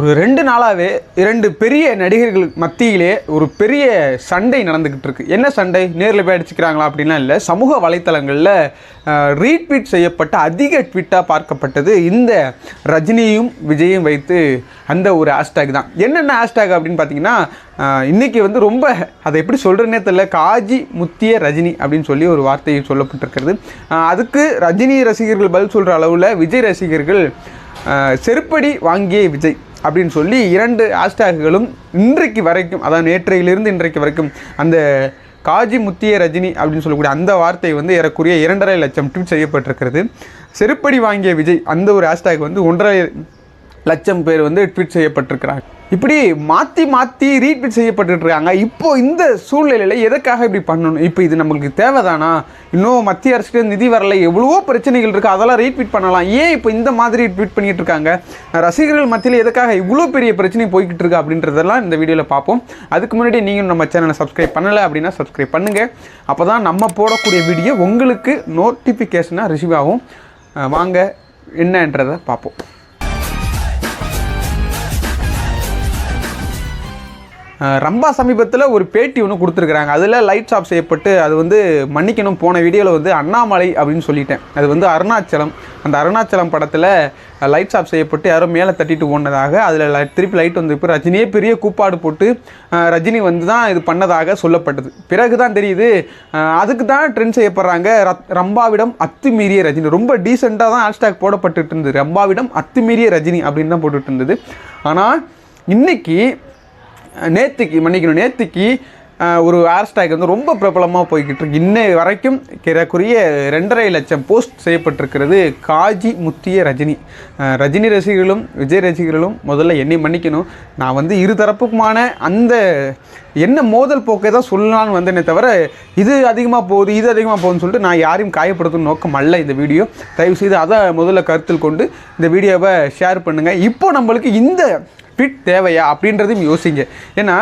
ஒரு ரெண்டு நாளாகவே இரண்டு பெரிய நடிகர்கள் மத்தியிலே ஒரு பெரிய சண்டை நடந்துக்கிட்டு இருக்கு. என்ன சண்டை? நேரில் போய் அடிச்சுக்கிறாங்களா அப்படின்லாம் இல்லை. சமூக வலைத்தளங்களில் ரீட்வீட் செய்யப்பட்ட அதிக ட்வீட்டாக பார்க்கப்பட்டது இந்த ரஜினியும் விஜயும் வைத்து அந்த ஒரு ஹேஷ்டேக் தான். என்னென்ன ஹேஷ்டேக் அப்படின்னு பார்த்தீங்கன்னா இன்றைக்கி வந்து ரொம்ப அதை எப்படி சொல்கிறேன்னே தெரியல. காஜி முத்திய ரஜினி அப்படின்னு சொல்லி ஒரு வார்த்தை சொல்லப்பட்டிருக்கிறது. அதுக்கு ரஜினி ரசிகர்கள் பதில் சொல்கிற அளவில் விஜய் ரசிகர்கள் செருப்படி வாங்கிய விஜய். அப்படின்னு சொல்லி இரண்டு ஹேஷ்டேக்குகளும் இன்றைக்கு வரைக்கும் அதாவது நேற்றையிலிருந்து இன்றைக்கு வரைக்கும் அந்த காஜி முத்திய ரஜினி அப்படின்னு சொல்லக்கூடிய அந்த வார்த்தை வந்து ஏறக்குறைய இரண்டரை லட்சம் ட்வீட் செய்யப்பட்டிருக்கிறது. செருப்படி வாங்கிய விஜய் அந்த ஒரு ஹேஷ்டேக் வந்து ஒன்றரை லட்சம் பேர் வந்து ட்வீட் செய்யப்பட்டிருக்கிறாங்க. இப்படி மாற்றி மாற்றி ரீட்வீட் செய்யப்பட்டுட்டு இருக்காங்க இந்த சூழ்நிலையில் எதுக்காக இப்படி பண்ணணும்? இப்போ இது நம்மளுக்கு தேவைதானா? இன்னும் மத்திய அரசுக்கு நிதி வரலை எவ்வளவோ பிரச்சனைகள் இருக்குது அதெல்லாம் ரீட்வீட் பண்ணலாம். ஏன் இப்போ இந்த மாதிரி ட்வீட் பண்ணிட்டு இருக்காங்க? ரசிகர்கள் மத்தியில் எதுக்காக இவ்வளோ பெரிய பிரச்சனை போய்கிட்டு இருக்கு அப்படின்றதெல்லாம் இந்த வீடியோவில் பார்ப்போம். அதுக்கு முன்னாடி நீங்கள் நம்ம சேனலை சப்ஸ்கிரைப் பண்ணலை அப்படின்னா சப்ஸ்கிரைப் பண்ணுங்கள் அப்போ தான் நம்ம போடக்கூடிய வீடியோ உங்களுக்கு நோட்டிஃபிகேஷனாக ரிசீவ் ஆகும். வாங்க என்னன்றதை பார்ப்போம். ரம்பா சமீபத்தில் ஒரு பேட்டி ஒன்று கொடுத்துருக்குறாங்க. அதில் லைட்ஸ் ஆஃப் செய்யப்பட்டு அது வந்து மன்னிக்கணும் போன வீடியோவில் வந்து அண்ணாமலை அப்படின்னு சொல்லிட்டேன். அது வந்து அருணாச்சலம். அந்த அருணாச்சலம் படத்தில் லைட்ஸ் ஆஃப் செய்யப்பட்டு யாரோ மேலே தட்டிட்டு ஓடினதாக அதில் திருப்பி லைட் வந்து இப்போ ரஜினியே பெரிய கூப்பாடு போட்டு ரஜினி வந்து தான் இது பண்ணதாக சொல்லப்பட்டது. பிறகு தான் தெரியுது அதுக்கு தான் ட்ரெண்ட் செய்யப்படுறாங்க ரத்- ரம்பாவிடம் அத்துமீறிய ரஜினி. ரொம்ப டீசெண்டாக தான் ஹேஷ்டேக் போடப்பட்டுட்டு இருந்தது. ரம்பாவிடம் அத்துமீறிய ரஜினி அப்படின்னு தான் போட்டுட்டு இருந்தது. ஆனால் இன்னைக்கு நேத்துக்கு மன்னிக்கணும் நேத்துக்கு ஒரு ஹேஷ்டேக் வந்து ரொம்ப பிரபலமாக போய்கிட்டு இருக்கு. இன்னை வரைக்கும் கிரக்குரிய ரெண்டரை லட்சம் போஸ்ட் செய்யப்பட்டிருக்கிறது காஜி முத்திய ரஜினி. ரஜினி ரசிகர்களும் விஜய் ரசிகர்களும் முதல்ல என்னை மன்னிக்கணும். நான் வந்து இருதரப்புக்குமான அந்த என்ன மோதல் போக்கை தான் சொல்லலாம்னு வந்தேனே தவிர இது அதிகமாக போகுது இது அதிகமாக போகுதுன்னு சொல்லிட்டு நான் யாரையும் காயப்படுத்தும் நோக்கம் அல்ல இந்த வீடியோ. தயவுசெய்து அதை முதல்ல கருத்தில் கொண்டு இந்த வீடியோவை ஷேர் பண்ணுங்கள் இப்போ நம்மளுக்கு இந்த ட்விட் தேவையா அப்படின்றதையும் யோசிங்க. ஏன்னா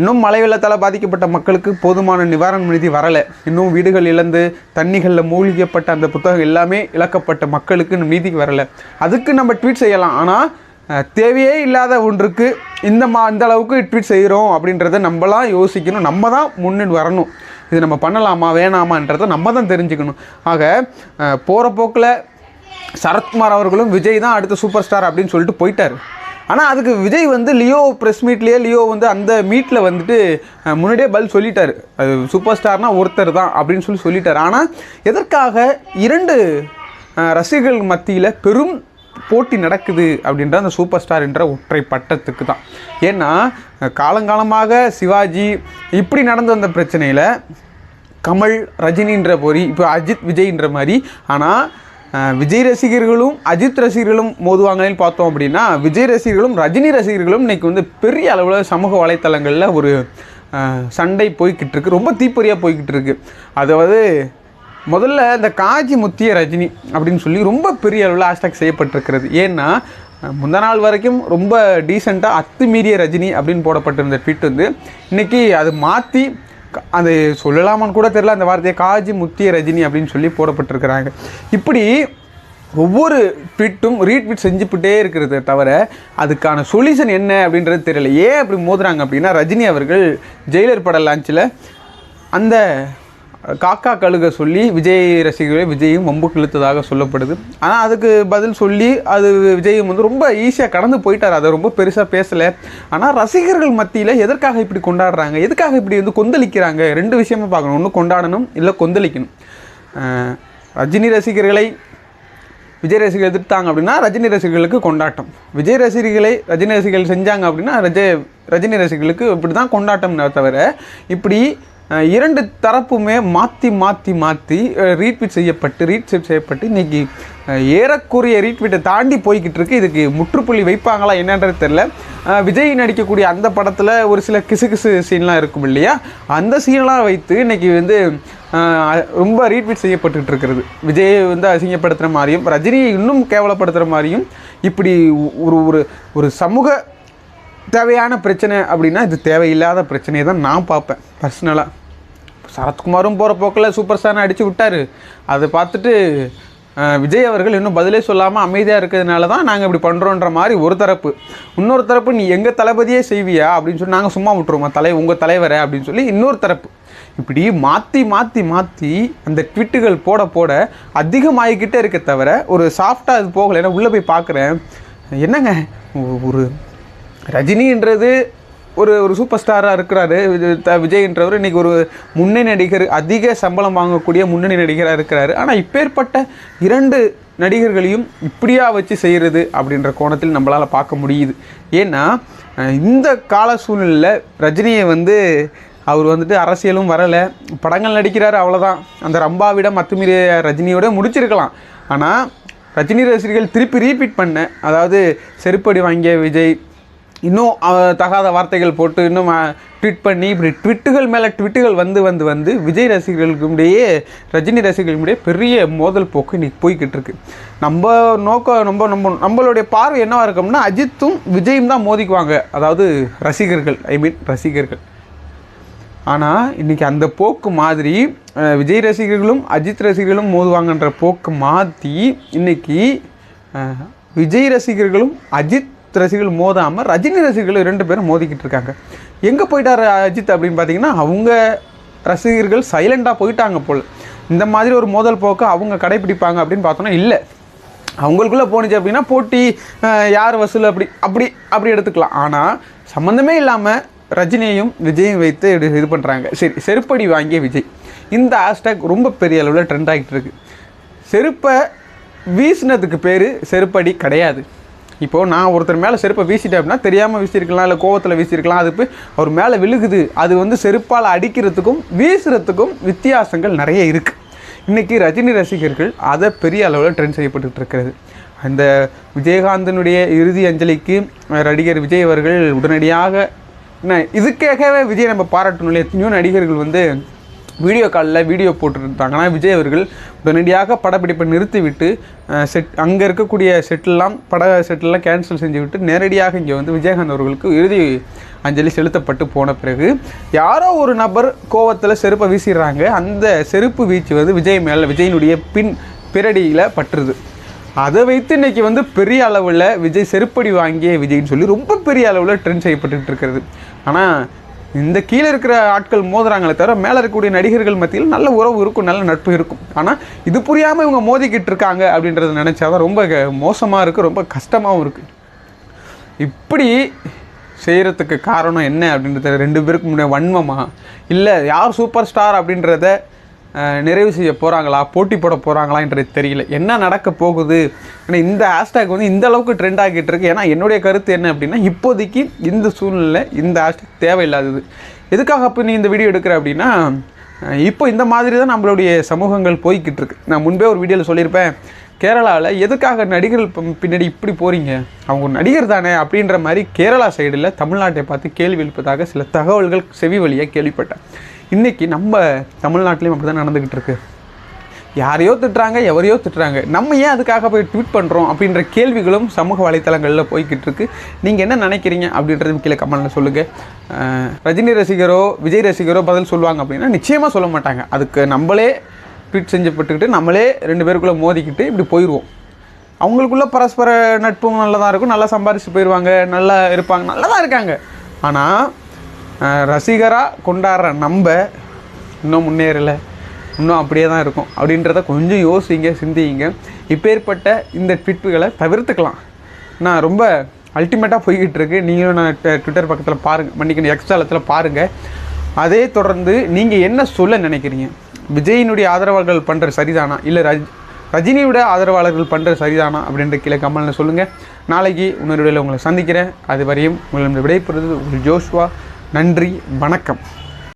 இன்னும் மழை வெள்ளத்தால் பாதிக்கப்பட்ட மக்களுக்கு போதுமான நிவாரண நிதி வரலை. இன்னும் வீடுகள் இழந்து தண்ணிகளில் மூழ்கியப்பட்ட அந்த புத்தகம் எல்லாமே இழக்கப்பட்ட மக்களுக்கு இன்னும் வரலை. அதுக்கு நம்ம ட்வீட் செய்யலாம். ஆனால் தேவையே இல்லாத ஒன்றுக்கு இந்த மா இந்த அளவுக்கு ட்வீட் செய்கிறோம் அப்படின்றத நம்மலாம் யோசிக்கணும். நம்ம தான் முன்னிட்டு வரணும். இது நம்ம பண்ணலாமா வேணாமான்றதை நம்ம தான் தெரிஞ்சுக்கணும். ஆக போகிற போக்கில் சரத்குமார் அவர்களும் விஜய் தான் அடுத்த சூப்பர் ஸ்டார் அப்படின்னு சொல்லிட்டு போயிட்டார். ஆனால் அதுக்கு விஜய் வந்து லியோ ப்ரெஸ் மீட்லேயே லியோ வந்து அந்த மீட்டில் வந்துட்டு முன்னாடியே பதில் சொல்லிட்டார். அது சூப்பர் ஸ்டார்னா ஒருத்தர் தான் அப்படின்னு சொல்லி சொல்லிட்டார். ஆனால் எதற்காக இரண்டு ரசிகர்கள் மத்தியில் பெரும் போட்டி நடக்குது அப்படின்ற அந்த சூப்பர் ஸ்டார் என்ற ஒற்றை பட்டத்துக்கு தான். ஏன்னா காலங்காலமாக சிவாஜி இப்படி நடந்த அந்த பிரச்சனையில் கமல் ரஜினின்ற போரி இப்போ அஜித் விஜய்ன்ற மாதிரி ஆனால் விஜய் ரசிகர்களும் அஜித் ரசிகர்களும் மோதுவாங்கன்னு பார்த்தோம் அப்படின்னா விஜய் ரசிகர்களும் ரஜினி ரசிகர்களும் இன்றைக்கி வந்து பெரிய அளவில் சமூக வலைத்தளங்களில் ஒரு சண்டை போய்கிட்டு இருக்கு ரொம்ப தீப்பொறியாக போய்கிட்டு இருக்கு அதாவது முதல்ல இந்த காஜி முத்திய ரஜினி அப்படின்னு சொல்லி ரொம்ப பெரிய அளவில் ஹேஷ்டாக் செய்யப்பட்டிருக்கிறது. ஏன்னா அஹ், முந்தா நாள் வரைக்கும் ரொம்ப டீசெண்டாக அத்துமீறிய ரஜினி அப்படின்னு போடப்பட்டிருந்த ட்வீட் வந்து இன்றைக்கி அது மாற்றி அது சொல்லலாமான்னு கூட தெரியல. அந்த வார்த்தையை காஜி முத்திய ரஜினி அப்படின்னு சொல்லி போடப்பட்டிருக்கிறாங்க. இப்படி ஒவ்வொரு ட்விட்டும் ரீட்வீட் செஞ்சுக்கிட்டே இருக்கிறத தவிர அதுக்கான சொல்யூஷன் என்ன அப்படின்றது தெரியல. ஏன் அப்படி மோதுறாங்க அப்படின்னா ரஜினி அவர்கள் ஜெயிலர் பட லான்ச்சில் அந்த காக்கா கழுக சொல்லி விஜய் ரசிகர்களை விஜயும் வம்புக்கு இழுத்ததாக சொல்லப்படுது. ஆனால் அதுக்கு பதில் சொல்லி அது விஜயும் வந்து ரொம்ப ஈஸியாக கடந்து போயிட்டார். அதை ரொம்ப பெருசாக பேசலை. ஆனால் ரசிகர்கள் மத்தியில் எதற்காக இப்படி கொண்டாடுறாங்க? எதுக்காக இப்படி வந்து கொந்தளிக்கிறாங்க? ரெண்டு விஷயமா பார்க்கணும். ஒன்று கொண்டாடணும். இல்லை கொந்தளிக்கணும். ரஜினி ரசிகர்களை விஜய் ரசிகர்கள் எதிர்த்தாங்க அப்படின்னா ரஜினி ரசிகர்களுக்கு கொண்டாட்டம். விஜய் ரசிகர்களை ரஜினி ரசிகர்கள் செஞ்சாங்க அப்படின்னா ரஜ ரஜினி ரசிகர்களுக்கு இப்படி தான் கொண்டாட்டம்னே தவிர இப்படி இரண்டு தரப்புமே மாற்றி மாற்றி மாற்றி ரீட்வீட் செய்யப்பட்டு ரீட்வீட் செய்யப்பட்டு இன்னைக்கு ஏறக்குரிய ஏறக்குறைய ரீட்வீட்டை தாண்டி போய்கிட்டு இருக்கு. இதுக்கு முற்றுப்புள்ளி வைப்பாங்களா என்னன்றது தெரில விஜய் நடிக்கக்கூடிய அந்த படத்தில் ஒரு சில கிசு கிசு சீன்லாம் இருக்கும் இல்லையா? அந்த சீன்லாம் வைத்து இன்னைக்கு வந்து ரொம்ப ரீட்வீட் செய்யப்பட்டுட்டு இருக்கிறது. விஜயை வந்து அசிங்கப்படுத்துகிற மாதிரியும் ரஜினியை இன்னும் கேவலப்படுத்துகிற மாதிரியும் இப்படி ஒரு ஒரு ஒரு சமூக தேவையான பிரச்சனை அப்படின்னா இது தேவையில்லாத பிரச்சனையை தான் நான் பார்ப்பேன் பர்சனலாக சரத்குமாரும் போகிற போக்கில் சூப்பர் ஸ்டாரை அடித்து விட்டார். அதை பார்த்துட்டு விஜய் அவர்கள் இன்னும் பதிலே சொல்லாமல் அமைதியாக இருக்கிறதுனால தான் நாங்கள் இப்படி பண்ணுறோன்ற மாதிரி ஒரு தரப்பு. இன்னொரு தரப்பு நீ எங்கள் தளபதியே செய்வியா? அப்படின்னு சொல்லி நாங்கள் சும்மா விட்ருவோம் தலை உங்கள் தலைவரை? அப்படின்னு சொல்லி இன்னொரு தரப்பு. இப்படி மாற்றி மாற்றி மாற்றி அந்த ட்விட்டுகள் போட போட அதிகமாகிக்கிட்டே இருக்க தவிர ஒரு சாஃப்டாக இது போகலை. ஏன்னா உள்ளே போய் பார்க்குறேன். என்னங்க ஒரு ரஜினின்றது ஒரு ஒரு சூப்பர் ஸ்டாராக இருக்கிறாரு. விஜய் த- விஜய்ன்றவர் இன்றைக்கி ஒரு முன்னணி நடிகர் அதிக சம்பளம் வாங்கக்கூடிய முன்னணி நடிகராக இருக்கிறாரு. ஆனால் இப்பேற்பட்ட இரண்டு நடிகர்களையும் இப்படியா வச்சு செய்கிறது அப்படின்ற கோணத்தில் நம்மளால் பார்க்க முடியுது. ஏன்னா இந்த கால சூழ்நிலையில் ரஜினியை வந்து அவர் வந்துட்டு அரசியலும் வரலை. படங்கள் நடிக்கிறார் அவ்வளோதான் அந்த ரம்பாவிடம் அத்துமீறிய ரஜினியோட முடிச்சிருக்கலாம். ஆனால் ரஜினி ரசிகர்கள் திருப்பி ரீபீட் பண்ண அதாவது செருப்படி வாங்கிய விஜய் இன்னும் தகாத வார்த்தைகள் போட்டு இன்னும் ட்வீட் பண்ணி இப்படி ட்விட்டுகள் மேலே ட்விட்டுகள் வந்து வந்து வந்து விஜய் ரசிகர்களுக்கும் இடையே ரஜினி ரசிகர்களுடைய பெரிய மோதல் போக்கு இன்னைக்கு போய்கிட்டு இருக்கு. நம்ம நோக்கம் நம்ம நம்ம நம்மளுடைய பார்வை என்னவாக இருக்கோம்னா அஜித்தும் விஜயும் தான் மோதிக்குவாங்க. அதாவது ரசிகர்கள் ஐ மீன் ரசிகர்கள். ஆனால் இன்றைக்கி அந்த போக்கு மாதிரி விஜய் ரசிகர்களும் அஜித் ரசிகர்களும் மோதுவாங்கன்ற போக்கு மாற்றி இன்றைக்கி விஜய் ரசிகர்களும் அஜித் ரசிகர்கள் மோதாமல் ரஜினி ரசிகர்கள் ரெண்டு பேரும் மோதிக்கிட்டு இருக்காங்க. எங்கே போயிட்டார் அஜித் அப்படின்னு பார்த்தீங்கன்னா அவங்க ரசிகர்கள் சைலண்டாக போயிட்டாங்க போல். இந்த மாதிரி ஒரு மோதல் போக்கு அவங்க கடைப்பிடிப்பாங்க அப்படின்னு பார்த்தோன்னா இல்லை. அவங்களுக்குள்ளே போணுச்சு அப்படின்னா போட்டி யார் வசூல் அப்படி அப்படி அப்படி எடுத்துக்கலாம். ஆனால் சம்மந்தமே இல்லாமல் ரஜினியையும் விஜயும் வைத்து இது இது பண்ணுறாங்க சரி செருப்படி வாங்கிய விஜய். இந்த ஹேஷ்டேக் ரொம்ப பெரிய அளவில் ட்ரெண்ட் ஆகிட்டு இருக்கு. செருப்பை வீசினதுக்கு பேர் செருப்படி கிடையாது. இப்போது நான் ஒருத்தர் மேலே செருப்பை வீசிட்டேன் அப்படின்னா தெரியாமல் வீசியிருக்கலாம் இல்லை கோவத்தில் வீசியிருக்கலாம். அது போய் அவர் மேலே விழுகுது. அது வந்து செருப்பால் அடிக்கிறதுக்கும் வீசுறதுக்கும் வித்தியாசங்கள் நிறைய இருக்குது இன்றைக்கி ரஜினி ரசிகர்கள் அதை பெரிய அளவில் ட்ரெண்ட் செய்யப்பட்டு இருக்கிறது. அந்த விஜயகாந்தனுடைய இறுதி அஞ்சலிக்கு நடிகர் விஜய் அவர்கள் உடனடியாக என்ன இதுக்காகவே விஜய் நம்ம பாராட்டணும். இல்லையா எத்தனையோ நடிகர்கள் வந்து வீடியோ காலில் வீடியோ போட்டுருந்தாங்க ஆனால் விஜய் அவர்கள் உடனடியாக படப்பிடிப்பை நிறுத்திவிட்டு செட் அங்கே இருக்கக்கூடிய செட்டிலாம் பட செட்டிலாம் கேன்சல் செஞ்சு விட்டு நேரடியாக இங்கே வந்து விஜயகாந்த் அவர்களுக்கு இறுதி அஞ்சலி செலுத்தப்பட்டு போன பிறகு யாரோ ஒரு நபர் கோவத்தில் செருப்பை வீசிடுறாங்க. அந்த செருப்பு வீச்சு வந்து விஜய் மேலே விஜயினுடைய பின் பிறடியில் பற்றுது அதை வைத்து இன்னைக்கு வந்து பெரிய அளவில் விஜய் செருப்படி வாங்கிய விஜய்னு சொல்லி ரொம்ப பெரிய அளவில் ட்ரெண்ட் செய்யப்பட்டுட்டு இருக்கிறது. ஆனால் இந்த கீழே இருக்கிற ஆட்கள் மோதுறாங்களே தவிர மேலே இருக்கக்கூடிய நடிகர்கள் மத்தியில் நல்ல உறவு இருக்கும் நல்ல நட்பு இருக்கும். ஆனால் இது புரியாமல் இவங்க மோதிக்கிட்டு இருக்காங்க அப்படின்றத நினச்சாதான் ரொம்ப மோசமாக இருக்குது ரொம்ப கஷ்டமாகவும் இருக்குது இப்படி செய்கிறதுக்கு காரணம் என்ன அப்படின்றத ரெண்டு பேருக்கு முன்னாடி வன்மமாக இல்லை யார் சூப்பர் ஸ்டார் அப்படின்றத நிறைவு செய்ய போகிறாங்களா போட்டி போட போகிறாங்களான்றது தெரியல. என்ன நடக்க போகுது? ஆனால் இந்த ஹேஷ்டேக் வந்து இந்த அளவுக்கு ட்ரெண்ட் ஆகிட்டு இருக்கு. ஏன்னா என்னுடைய கருத்து என்ன அப்படின்னா இப்போதைக்கு இந்த சூழ்நிலை இந்த ஹேஷ்டேக் தேவையில்லாதது. எதுக்காக அப்போ நீ இந்த வீடியோ எடுக்கிற அப்படின்னா இப்போ இந்த மாதிரி தான் நம்மளுடைய சமூகங்கள் போய்கிட்டு இருக்கு. நான் முன்பே ஒரு வீடியோவில் சொல்லியிருப்பேன். கேரளாவில் எதுக்காக நடிகர்கள் பின்னாடி இப்படி போகிறீங்க அவங்க ஒரு நடிகர் தானே அப்படின்ற மாதிரி கேரளா சைடில் தமிழ்நாட்டை பார்த்து கேள்வி எழுப்பதாக சில தகவல்கள் செவி வழியாக கேள்விப்பட்டேன். இன்றைக்கி நம்ம தமிழ்நாட்டிலையும் அப்படி தான் நடந்துக்கிட்டு இருக்கு யாரையோ திட்டுறாங்க எவரையோ திட்டுறாங்க. நம்ம ஏன் அதுக்காக போய் ட்வீட் பண்ணுறோம் அப்படின்ற கேள்விகளும் சமூக வலைத்தளங்களில் போய்கிட்டு இருக்கு நீங்கள் என்ன நினைக்கிறீங்க அப்படின்றது கீழே கமெண்ட்டில் சொல்லுங்கள் ரஜினி ரசிகரோ விஜய் ரசிகரோ பதில் சொல்லுவாங்க அப்படின்னா நிச்சயமாக சொல்ல மாட்டாங்க. அதுக்கு நம்மளே ட்வீட் செஞ்சப்பட்டுக்கிட்டு நம்மளே ரெண்டு பேருக்குள்ளே மோதிக்கிட்டு இப்படி போயிடுவோம் அவங்களுக்குள்ள பரஸ்பர நட்பும் நல்லதாக இருக்கும். நல்லா சம்பாரிச்சு போயிடுவாங்க நல்லா இருப்பாங்க நல்லா தான் இருக்காங்க. ஆனால் ரசிகராக கொண்டாடுற நம்ம இன்னும் முன்னேறலை. இன்னும் அப்படியே தான் இருக்கும். அப்படின்றத கொஞ்சம் யோசிங்க சிந்திங்க. இப்பேற்பட்ட இந்த ட்விட்டுகளை தவிர்த்துக்கலாம். நான் ரொம்ப அல்டிமேட்டாக போய்கிட்டு இருக்கு. நீங்களும் நான் ட்விட்டர் பக்கத்தில் பாருங்கள் மன்னிக்கணும் எக்ஸ்டாலத்தில் பாருங்கள் அதே தொடர்ந்து நீங்கள் என்ன சொல்ல நினைக்கிறீங்க? விஜயினுடைய ஆதரவாளர்கள் பண்ணுற சரிதானா? இல்லை ரஜ் ரஜினியோட ஆதரவாளர்கள் பண்ணுற சரிதானா? அப்படின்ற கீழே கமலில் சொல்லுங்கள் நாளைக்கு இன்னொரு உங்களை சந்திக்கிறேன். அது வரையும் உங்களிடம் விடைபெறுவது உங்கள் ஜோஷ்வா. நன்றி வணக்கம்.